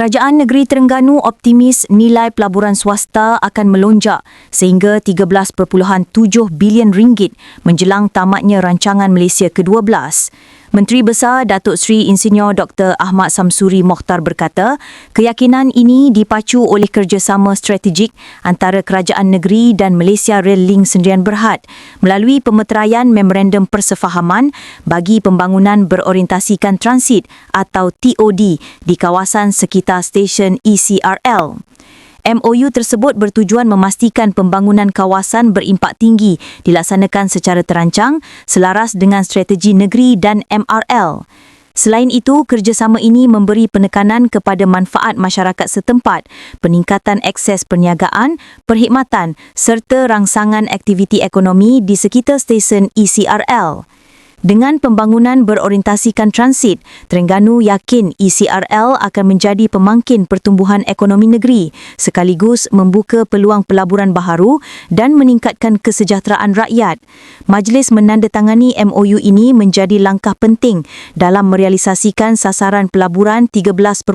Kerajaan Negeri Terengganu optimis nilai pelaburan swasta akan melonjak sehingga 13.7 bilion ringgit menjelang tamatnya rancangan Malaysia ke-12. Menteri Besar Datuk Seri Insinyur Dr. Ahmad Samsuri Mokhtar berkata, keyakinan ini dipacu oleh kerjasama strategik antara Kerajaan Negeri dan Malaysia Rail Link Sendirian Berhad melalui pemeteraian Memorandum Persefahaman bagi pembangunan berorientasikan transit atau TOD di kawasan sekitar stesen ECRL. MOU tersebut bertujuan memastikan pembangunan kawasan berimpak tinggi dilaksanakan secara terancang selaras dengan strategi negeri dan MRL. Selain itu, kerjasama ini memberi penekanan kepada manfaat masyarakat setempat, peningkatan akses perniagaan, perkhidmatan serta rangsangan aktiviti ekonomi di sekitar stesen ECRL. Dengan pembangunan berorientasikan transit, Terengganu yakin ECRL akan menjadi pemangkin pertumbuhan ekonomi negeri sekaligus membuka peluang pelaburan baharu dan meningkatkan kesejahteraan rakyat. Majlis menandatangani MOU ini menjadi langkah penting dalam merealisasikan sasaran pelaburan 13.7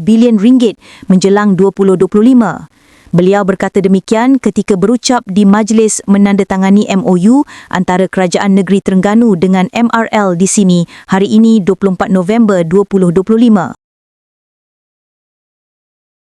bilion ringgit menjelang 2025. Beliau berkata demikian ketika berucap di majlis menandatangani MOU antara Kerajaan Negeri Terengganu dengan MRL di sini hari ini 24 November 2025.